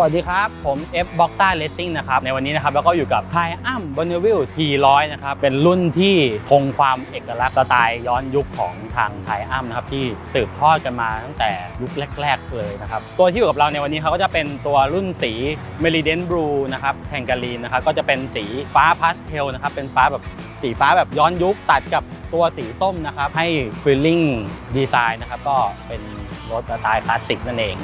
สวัสดีครับ ผม F b o x t a Racing นะครับในวันนี้นะครับแล้วก็อยู่กับ t i อัม b o n n e v i l l e T100 นะครับเป็นรุ่นที่คงความเอกลักษณ์สไตล์ย้อนยุคของทาง t i อัมนะครับที่สืบทอดกันมาตั้งแต่ยุคแรก ๆ เลยนะครับตัวที่อยู่กับเราในวันนี้เขาก็จะเป็นตัวรุ่นสี m e r i d i a n Blue นะครับแทงกาลีนนะครับก็จะเป็นสีฟ้าพาสเทลนะครับเป็นฟ้าแบบสีฟ้าแบบย้อนยุคตัดกับตัวสีส้มนะครับให้ feeling design นะครับก็เป็นรถสไตล์คลาสสิกนั่นเอง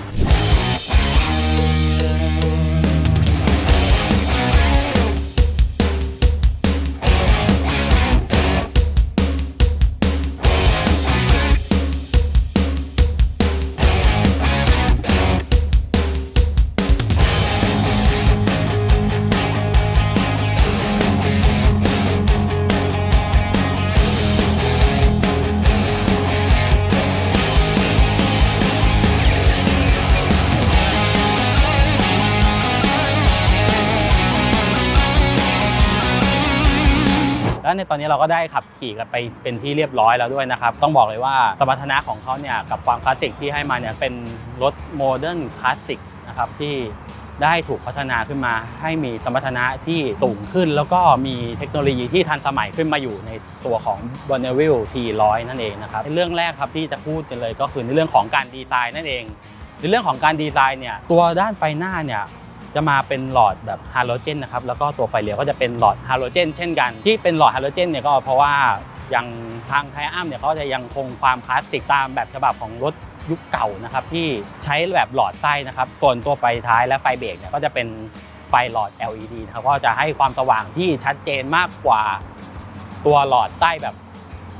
แล้วในตอนนี้เราก็ได้ขับขี่กันไปเป็นที่เรียบร้อยแล้วด้วยนะครับ ต้องบอกเลยว่าสมรรถนะของเขาเนี่ยกับความคลาสสิกที่ให้มาเนี่ยเป็นรถโมเดิร์นคลาสสิกนะครับที่ได้ถูกพัฒนาขึ้นมา ให้มีสมรรถนะที่สูงขึ้น แล้วก็มีเทคโนโลยีที่ทันสมัยขึ้นมาอยู่ในตัวของ b o n n e v i l l e T100 นั่นเองนะครับในเรื่องแรกครับที่จะพูดกันเลยก็คือในเรื่องของการดีไซน์นั่นเอง ในเรื่องของการดีไซน์เนี่ยตัวด้านไฟหน้าเนี่ย จะมาเป็นหลอดแบบฮาโลเจนนะครับแล้วก็ตัวไฟเลี้ยวก็จะเป็นหลอดฮาโลเจน เช่นกัน ที่เป็นหลอดฮาโลเจนเนี่ยก็เพราะว่ายังทางไทอัมเนี่ยเขาจะยังคงความคลาสสิกตามแบบฉบับของรถยุคเก่านะครับที่ใช้แบบหลอดไส้นะครับส่วนตัวไฟท้ายและไฟเบรกเนี่ยก็จะเป็นไฟหลอด LED นะครับก็จะให้ความสว่างที่ชัดเจนมากกว่าตัวหลอดไส้แบบ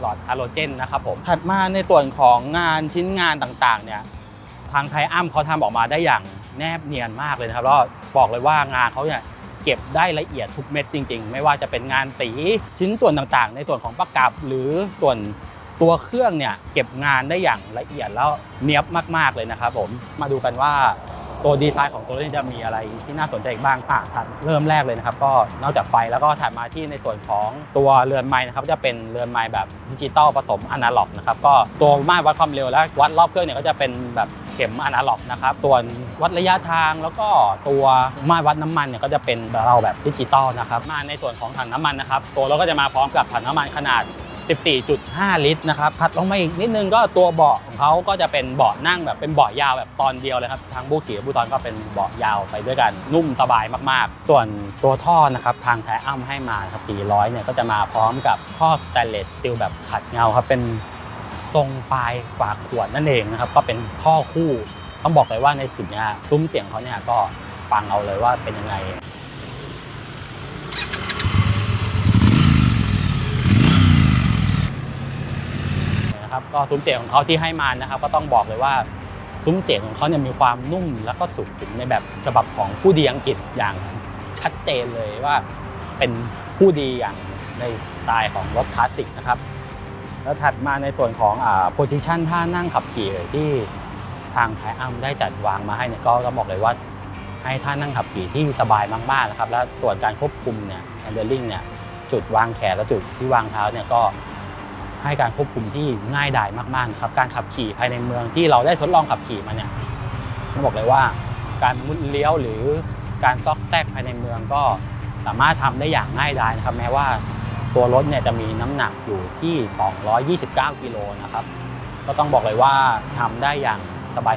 หลอดฮาโลเจนนะครับผมถัดมาในส่วนของงานชิ้นงานต่างๆเนี่ยทางไทอัมเขาทำออกมาได้อย่าง แนบเนียนมากเลยนะครับแล้วบอกเลยว่างานเขาเนี่ยเก็บได้ละเอียดทุกเม็ดจริง ๆ ไม่ว่าจะเป็นงานสีชิ้นส่วนต่างๆ ในส่วนของประกับหรือส่วนตัวเครื่องเนี่ยเก็บงานได้อย่างละเอียดแล้วเนียบมากๆเลยนะครับผมมาดูกันว่าตัวดีไซน์ของตัวนี้จะมีอะไรที่น่าสนใจอีกบ้างอะถัดเริ่มแรกเลยนะครับ ก็นอกจากไฟแล้วก็ถัดมาที่ในส่วนของตัวเรือนไม้นะครับจะเป็นเรือนไม้แบบดิจิตอลผสมอนาล็อกนะครับก็ตัวมาตรวัดความเร็วและวัดรอบเครื่องเนี่ยก็จะเป็นแบบ เข็มอนาล็อกนะครับส่วนวัดระยะทางแล้วก็ตัวมาตรวัดน้ำมันเนี่ยก็จะเป็นเราแบบดิจิตอลนะครับมาในส่วนของถังน้ำมันนะครับตัวเราก็จะมาพร้อมกับถังน้ำมันขนาด 14.5 ลิตรนะครับถัดลงมาอีกนิดนึงก็ตัวเบาะของเขาก็จะเป็นเบาะนั่งแบบเป็นเบาะยาวแบบตอนเดียวเลยครับทางบูขี่บูตอนก็เป็นเบาะยาวไปด้วยกันนุ่มสบายมากๆ ส่วนตัวท่อนะครับทางแท้อ้ำให้มาครับ400เนี่ยก็จะมาพร้อมกับท่อสแตนเลสสตีลแบบขัดเงาครับเป็น ทรงปลายฝาขวดนั่นเองนะครับก็เป็นท่อคู่ ต้องบอกเลยว่าในจุดเนี้ยซุ้มเสียงเขาเนี่ยก็ฟังเอาเลยว่าเป็นยังไงนะครับก็ซุ้มเสียงของเขาที่ให้มานะครับ ก็ต้องบอกเลยว่าซุ้มเสียงของเขาเนี่ยมีความนุ่มแล้วก็สุขุมในแบบฉบับของผู้ดีอังกฤษอย่างชัดเจนเลยว่าเป็นผู้ดีอย่างในสไตล์ของรถคลาสสิกนะครับ แล้วถัดมาในส่วนของอ่าโพซิชันท่านั่งขับขี่ที่ทางไทอัมได้จัดวางมาให้เนี่ยก็ต้องบอกเลยว่าให้ท่านั่งขับขี่ที่สบายมากๆนะครับ แล้วส่วนการควบคุมเนี่ยแอนเดอร์ลิงเนี่ยจุดวางแขนและจุดที่วางเท้าเนี่ยก็ให้การควบคุมที่ง่ายดายมากๆครับการขับขี่ภายในเมืองที่เราได้ทดลองขับขี่มาเนี่ยต้องบอกเลยว่าการมุดเลี้ยวหรือการซอกแซกภายในเมืองก็สามารถทำได้อย่างง่ายดายนะครับ แม้ว่า ตัวรถเนี่ยจะมีน้ำหนักอยู่ที่ 229 กิโลนะครับก็ต้องบอกเลยว่าทำได้อย่าง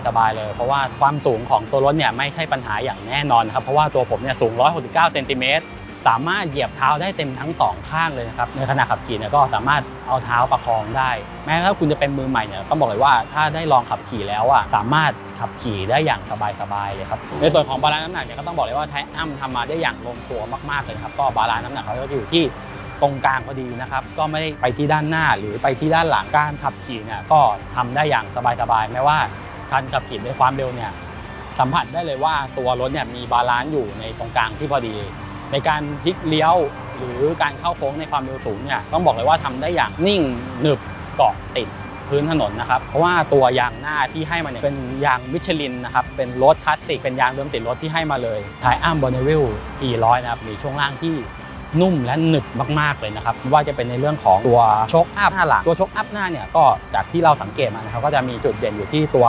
สบายๆเลย เพราะว่าความสูงของตัวรถเนี่ยไม่ใช่ปัญหาอย่างแน่นอนครับเพราะว่าตัวผมเนี่ยสูง 169 เซนติเมตรสามารถเหยียบเท้าได้เต็มทั้งสองข้างเลยนะครับในขณะขับขี่เนี่ยก็สามารถเอาเท้าประคองได้ แม้ถ้าคุณจะเป็นมือใหม่เนี่ยต้องบอกเลยว่าถ้าได้ลองขับขี่แล้วอะสามารถขับขี่ได้อย่างสบายๆเลยครับในส่วนของบาลานซ์น้ำหนักเนี่ยก็ต้องบอกเลยว่าไทอัมทำมาได้อย่างลงตัวมากๆเลยครับก็บาลานซ์น้ำหนักเขาก็อยู่ที่ ตรงกลางพอดีนะครับ ก็ไม่ได้ไปที่ด้านหน้าหรือไปที่ด้านหลังการขับขี่เนี่ยก็ทำได้อย่างสบายๆแม้ว่าการขับขี่ด้วยความเร็วเนี่ยสัมผัสได้เลยว่าตัวรถเนี่ยมีบาลานซ์อยู่ในตรงกลางที่พอดี ในการพลิกเลี้ยวหรือการเข้าโค้งในความเร็วสูงเนี่ยต้องบอกเลยว่าทำได้อย่างนิ่งหนึบเกาะติดพื้นถนนนะครับ เพราะว่าตัวยางหน้าที่ให้มาเนี่ยเป็นยางมิชลินนะครับ เป็นรถคลาสสิก เป็นยางเดิมติดรถที่ให้มาเลยไทอัมบอนเนวิล400 นะครับ มีช่วงล่างที่ นุ่มและหนึบมากๆเลยนะครับว่าจะเป็นในเรื่องของตัวชกอัพหน้าหลังตัวชกอัพหน้าเนี่ยก็จากที่เราสังเกตมานะครับก็จะมีจุดเด่นอยู่ที่ตัว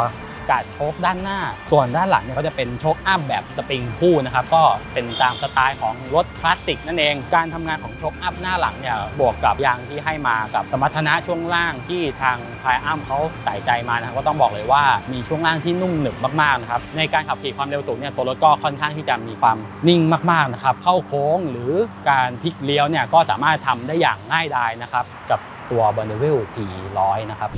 กาดโชคด้านหน้า ส่วนด้านหลังเนี่ยก็จะเป็นโชคอัพแบบสปริงคู่นะครับก็เป็นตามสไตล์ของรถคลาสสิกนั่นเอง การทำงานของโชคอัพหน้าหลังเนี่ยบวกกับยางที่ให้มากับสมรรถนะช่วงล่างที่ทางไทอัมเขาใส่ใจมานะครับก็ต้องบอกเลยว่ามีช่วงล่างที่นุ่มหนึบมากๆนะครับในการขับขี่ความเร็วสูงเนี่ยตัวรถก็ค่อนข้างที่จะมีความนิ่งมากๆนะครับเข้าโค้งหรือการพลิกเลี้ยวเนี่ยก็สามารถทำได้อย่างง่ายดายนะครับกับตัว b o n n e v i l P100 นะครับ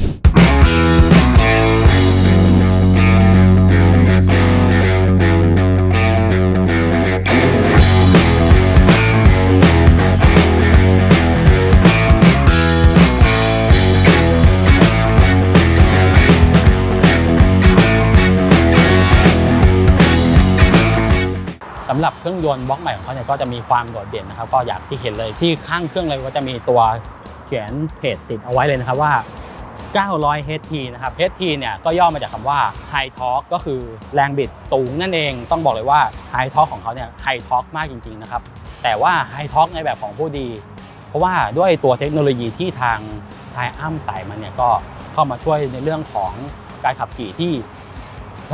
สำหรับเครื่องยนต์บล็อกใหม่ของเขาเนี่ยก็จะมีความโดดเด่นนะครับ ก็อยากที่เห็นเลยที่ข้างเครื่องเลยก็จะมีตัวเขียนเพจติดเอาไว้เลยนะครับว่า 900 HT นะครับ HT เนี่ยก็ย่อมาจากคำว่า High Torque ก็คือแรงบิดสูงนั่นเอง ต้องบอกเลยว่า High Torque ของเขาเนี่ย High Torque มากจริงๆนะครับ แต่ว่า High Torque ในแบบของผู้ดี เพราะว่าด้วยตัวเทคโนโลยีที่ทางไทอัมใส่มันเนี่ยก็เข้ามาช่วยในเรื่องของการขับขี่ที่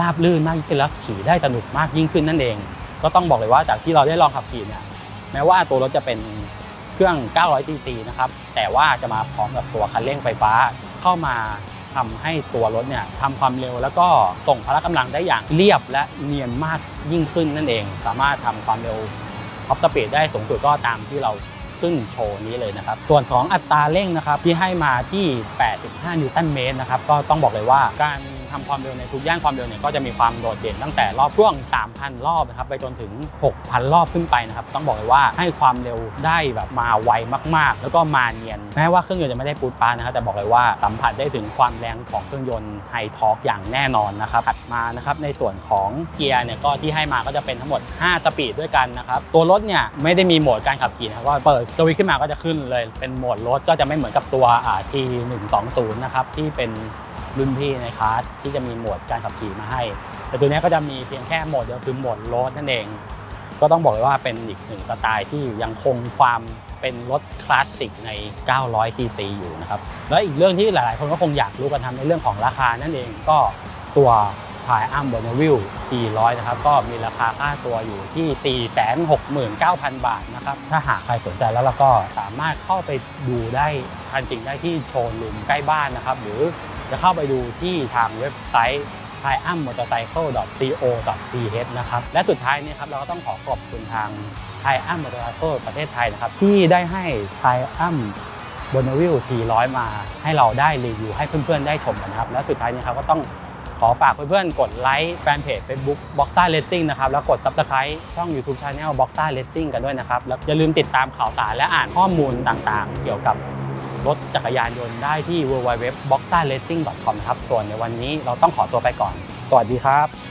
ราบลื่นมากยิ่งขึ้นและขี่ได้สนุกมากยิ่งขึ้นนั่นเอง ก็ต้องบอกเลยว่าจากที่เราได้ลองขับขี่เนี่ยแม้ว่าตัวรถจะเป็นเครื่อง 900 cc นะครับ แต่ว่าจะมาพร้อมกับตัวคันเร่งไฟฟ้าเข้ามาทำให้ตัวรถเนี่ยทำความเร็วแล้วก็ส่งพละกำลังได้อย่างเรียบและเนียนมากยิ่งขึ้นนั่นเอง สามารถทำความเร็วท็อปสปีดได้สูงสุดก็ตามที่เราขึ้นโชว์นี้เลยนะครับ ส่วนของอัตราเร่งนะครับที่ให้มาที่ 85 นิวตันเมตรนะครับ ก็ต้องบอกเลยว่าการ ทำความเร็วในทุกย่านความเร็วเนี่ยก็จะมีความโดดเด่นตั้งแต่รอบช่วง 3,000 รอบนะครับไปจนถึง 6,000 รอบขึ้นไปนะครับต้องบอกเลยว่าให้ความเร็วได้แบบมาไวมาก ๆ แล้วก็มาเนียนแม้ว่าเครื่องยนต์จะไม่ได้ปูดปานะครับแต่บอกเลยว่าสัมผัสได้ถึงความแรงของเครื่องยนต์ไฮทอร์กอย่างแน่นอนนะครับถัดมานะครับในส่วนของเกียร์เนี่ยก็ที่ให้มาก็จะเป็นทั้งหมด 5 สปีดด้วยกันนะครับตัวรถเนี่ยไม่ได้มีโหมดการขับขี่นะครับว่าเปิดสวิตช์ขึ้นมาก็จะขึ้นเลยเป็นโหมดรถก็จะไม่เหมือนกับตัว T120 นะครับที่เป็น รุ่นพี่ในคลาสที่จะมีโหมดการขับขี่มาให้ แต่ตัวนี้ก็จะมีเพียงแค่โหมดเดียวคือโหมดรถนั่นเอง ก็ต้องบอกเลยว่าเป็นอีกหนึ่งสไตล์ที่ยังคงความเป็นรถคลาสสิกใน 900 cc อยู่นะครับ แล้วอีกเรื่องที่หลาย ๆ คนก็คงอยากรู้กันทำในเรื่องของราคานั่นเองก็ตัวพายอัมบอนวิล400 นะครับ ก็มีราคาค่าตัวอยู่ที่ 469,000 บาทนะครับ ถ้าหากใครสนใจแล้วเราก็สามารถเข้าไปดูได้ทันจริงได้ที่โชว์รูมใกล้บ้านนะครับ หรือ จะเข้าไปดูที่ทางเว็บไซต์ t h a i a m m o t o r c y c l e co th นะครับ และสุดท้ายนี่ครับเราก็ต้องขอขอบคุณทาง t h a i a m m o t o r c y c l e ประเทศไทยนะครับ ที่ได้ให้ t h a i a m b o n n e v i l T100 มาให้เราได้รีวิวให้เพื่อนๆได้ชมกันนะครับ และสุดท้ายนี้ครับก็ต้องขอฝากเพื่อนๆ กดไลค์แฟนเพจ Facebook b o x ซ่า Racing นะครับ แล้วกด Subscribe ช่อง YouTube Channel b o x ซ่า Racing กันด้วยนะครับ แล้วอย่าลืมติดตามข่าวสารและอ่านข้อมูลต่างๆ เกี่ยวกับ รถจักรยานยนต์ได้ที่ www.boxerracing.com นะครับ ส่วนในวันนี้เราต้องขอตัวไปก่อน สวัสดีครับ